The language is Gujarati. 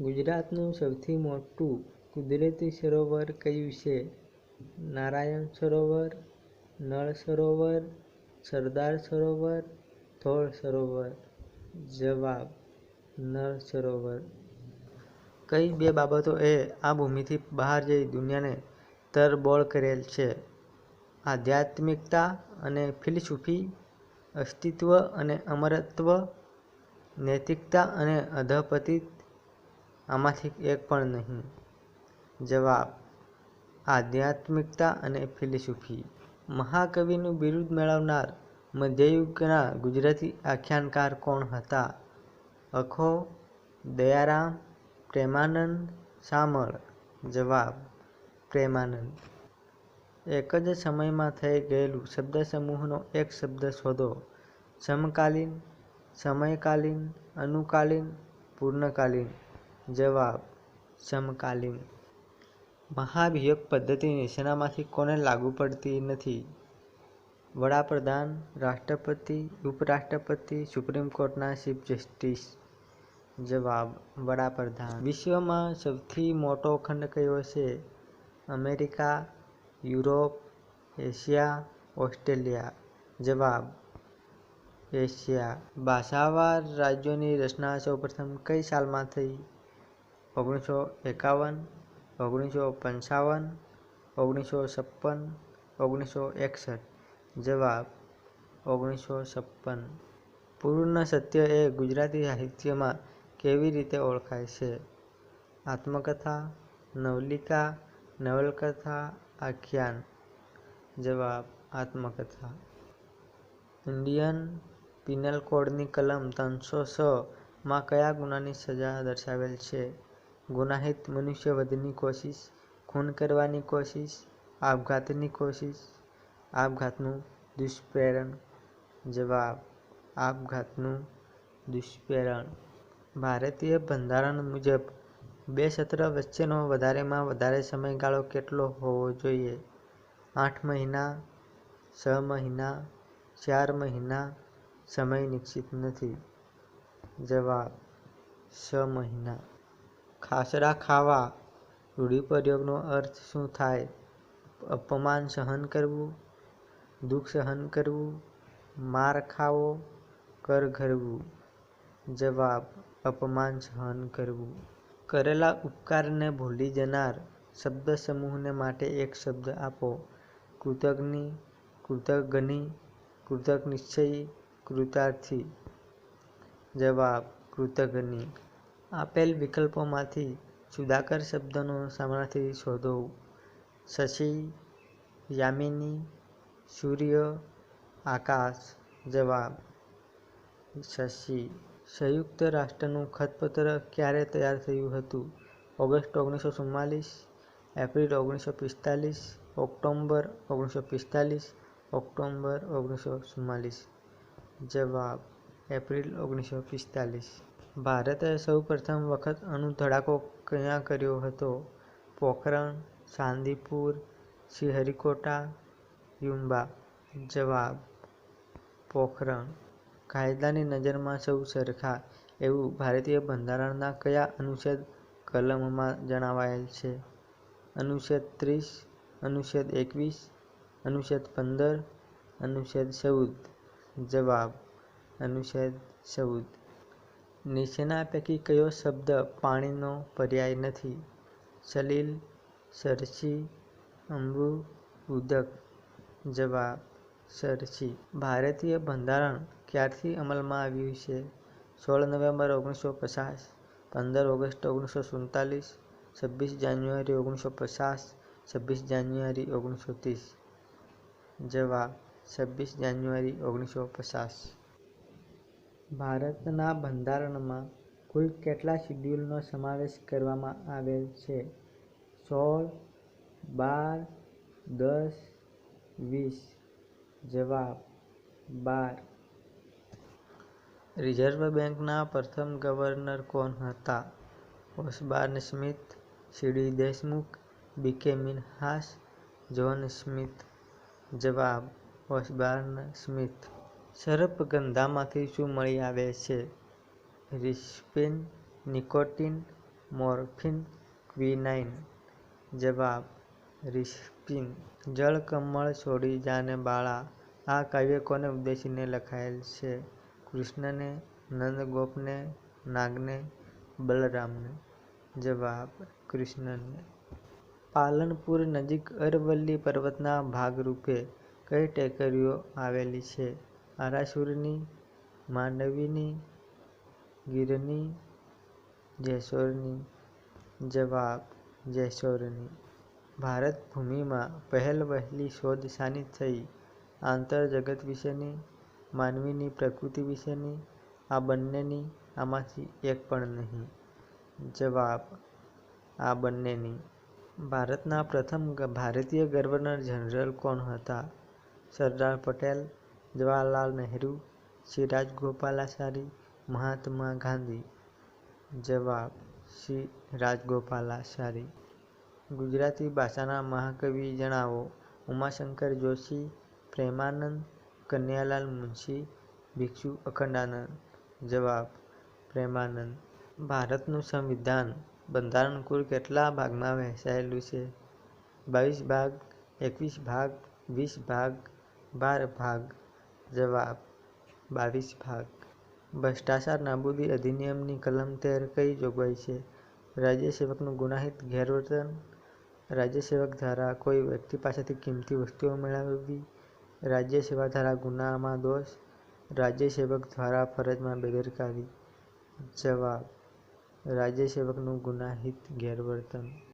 ગુજરાતનું સૌથી મોટું કુદરતી સરોવર કયું છે? નારાયણ સરોવર, નળ સરોવર, સરદાર સરોવર, ધોળ સરોવર? જવાબ, નળ સરોવર. કઈ બે બાબતોએ આ ભૂમિથી બહાર જઈ દુનિયાને તરબોળ કરેલ છે? આધ્યાત્મિકતા અને ફિલસૂફી, અસ્તિત્વ અને અમરત્વ, નૈતિકતા અને અધઃપતિત આમાંથી એક પણ નહીં. જવાબ, આધ્યાત્મિકતા અને ફિલસૂફી. મહાકવિનું બિરુદ મેળવનાર મધ્યયુગના ગુજરાતી આખ્યાનકાર કોણ હતા? અખો, દયારામ, પ્રેમાનંદ શામળ જવાબ, પ્રેમાનંદ. એક જ સમયમાં થઈ ગયેલું શબ્દસમૂહનો એક શબ્દ શોધો. સમકાલીન, સમયકાલીન, અનુકાલીન, પૂર્ણકાલીન. જવાબ, સમકાલીન. મહાભિયોગ પદ્ધતિ નીચેનામાંથી કોને લાગુ પડતી નથી? વડાપ્રધાન, રાષ્ટ્રપતિ, ઉપરાષ્ટ્રપતિ, સુપ્રીમ કોર્ટના ચીફ જસ્ટિસ. જવાબ, વડાપ્રધાન. વિશ્વમાં સૌથી મોટો ખંડ કયો છે? America, Europe, Asia, Australia. જવાબ, એશિયા. ભાષાવાર રાજ્યોની રચના સૌપ્રથમ કઈ સાલમાં થઈ? ઓગણીસો એકાવન, ઓગણીસો પંચાવન, ઓગણીસો છપ્પન, ઓગણીસો એકસઠ. જવાબ, ઓગણીસો છપ્પન. પૂર્ણ સત્ય એ ગુજરાતી સાહિત્યમાં કેવી રીતે ઓળખાય છે? આત્મકથા, નવલિકા, નવલકથા, આખ્યાન. જવાબ, આત્મકથા. ઇન્ડિયન પિનલ કોડની કલમ ત્રણસો છમાં કયા ગુનાની સજા દર્શાવેલ છે? ગુનાહિત મનુષ્યવધની કોશિશ, ખૂન કરવાની કોશિશ, આપઘાતની કોશિશ, આપઘાતનું દુષ્પ્રેરણ. જવાબ, આપઘાતનું દુષ્પ્રેરણ. ભારતીય બંધારણ મુજબ, બે સત્ર વચ્ચેનો વધારેમાં વધારે સમયગાળો કેટલો હોવો જોઈએ? આઠ મહિના, છ મહિના, ચાર મહિના? સમય નિશ્ચિત નથી. જવાબ, છ મહિના. ખાસરા ખાવા. રૂઢિપ્રયોગનો અર્થ શું થાય? અપમાન સહન કરવું, દુઃખ સહન કરવું, માર ખાવો કરગરવું જવાબ, અપમાન સહન કરવું. કરેલા ઉપકારને ભૂલી જનાર શબ્દસમૂહને માટે એક શબ્દ આપો. કૃતજ્ઞ કૃતઘ્ની કૃતનિશ્ચયી કૃતાર્થી. જવાબ કૃતઘ્ની આપેલ વિકલ્પોમાંથી સુધાકર શબ્દનો સામનાથી શોધો શશી, યામિની, સૂર્ય, આકાશ, જવાબ. શશી, સંયુક્ત રાષ્ટ્રનું ખતપત્ર ક્યારે તૈયાર થયું હતું? ઓગસ્ટ ઓગણીસો ચુમ્માલીસ એપ્રિલ ઓગણીસો પિસ્તાલીસ ઓક્ટોબર ઓગણીસો પિસ્તાલીસ ઓક્ટોબર ઓગણીસો ચુમ્માલીસ જવાબ. એપ્રિલ ઓગણીસો પિસ્તાલીસ. ભારતે સૌપ્રથમ વખત અણુ ધડાકો ક્યાં કર્યો હતો? પોખરણ ચાંદીપુર શ્રીહરિકોટા યુંબા. જવાબ, પોખરણ. કાયદાની નજરમાં સૌ સરખા, એવું ભારતીય બંધારણના કયા અનુચ્છેદ કલમમાં જણાવાયેલ છે? અનુચ્છેદ ત્રીસ, અનુચ્છેદ એકવીસ, અનુચ્છેદ પંદર, અનુચ્છેદ ચૌદ. જવાબ અનુચ્છેદ ચૌદ. નીચેના પૈકી કયો શબ્દ પાણીનો પર્યાય નથી? સલીલ, સરસી, અંબુ, ઉદક. જવાબ, સરસી. ભારતીય બંધારણ ક્યારથી અમલમાં આવ્યું છે? સોળ નવેમ્બર ઓગણીસો પચાસ, પંદર ઓગસ્ટ ઓગણીસો સુડતાલીસ, છવ્વીસ જાન્યુઆરી ઓગણીસો પચાસ, છવ્વીસ જાન્યુઆરી ઓગણીસો ત્રીસ. જવાબ, છવ્વીસ જાન્યુઆરી ઓગણીસો પચાસ. ભારતના બંધારણમાં કુલ કેટલા શિડ્યુલનો સમાવેશ કરવામાં આવેલ છે? સોળ, બાર, દસ, વીસ. જવાબ, બાર. રિઝર્વ બેંકના પ્રથમ ગવર્નર કોણ હતા? Osborne Smith CD Deshmukh, BK Minhas, John Smith. જવાબ ઓસબાર્ન સ્મિથ. સર્પગંધામાંથી શું મળી આવે છે. Reserpine nicotine, morphine quinine. જવાબ રિસ્પિન. જળ કમળ છોડી જાને બાળા. આ કાવ્ય કોને ઉદ્દેશીને લખાયેલ છે? કૃષ્ણને નંદગોપને નાગને બલરામને. જવાબ કૃષ્ણને. પાલનપુર નજીક અરવલ્લી પર્વતના ભાગરૂપે કઈ ટેકરીઓ આવેલી છે? આરાસુરની માંડવીની ગીરની જેશોરની જવાબ જેશોરની ભારત ભૂમિમાં પહેલ વહેલી શોધ શાની થઈ. આંતરજગત વિશેની, માનવીની પ્રકૃતિ વિશેની, આ બંનેની આમાંથી એક પણ નહીં. જવાબ આ બંનેની. ભારતના પ્રથમ ભારતીય ગવર્નર જનરલ કોણ હતા? સરદાર પટેલ જવાહરલાલ નહેરુ, શ્રી રાજગોપાલાચારી મહાત્મા ગાંધી. જવાબ, શ્રી રાજગોપાલાચારી. ગુજરાતી ભાષાના મહાકવિ જણાવો. ઉમાશંકર જોશી, પ્રેમાનંદ કનૈયાલાલ મુનશી, ભિક્ષુ અખંડાનંદ. જવાબ, પ્રેમાનંદ. ભારતનું સંવિધાન બંધારણ કુલ કેટલા ભાગમાં વહેંચાયેલું છે? બાવીસ ભાગ, એકવીસ ભાગ, વીસ ભાગ, બાર ભાગ. જવાબ, બાવીસ ભાગ. ભ્રષ્ટાચાર નાબૂદી અધિનિયમની કલમ તેર કઈ જોગવાઈ છે? રાજ્યસેવકનું ગુનાહિત ગેરવર્તન. રાજ્યસેવક દ્વારા કોઈ વ્યક્તિ પાસેથી કિંમતી વસ્તુઓ મેળવવી. રાજ્યસેવા દ્વારા ગુનામાં દોષ. રાજ્યસેવક દ્વારા ફરજમાં બેદરકારી. જવાબ રાજ્યસેવકનું ગુનાહિત ગેરવર્તન.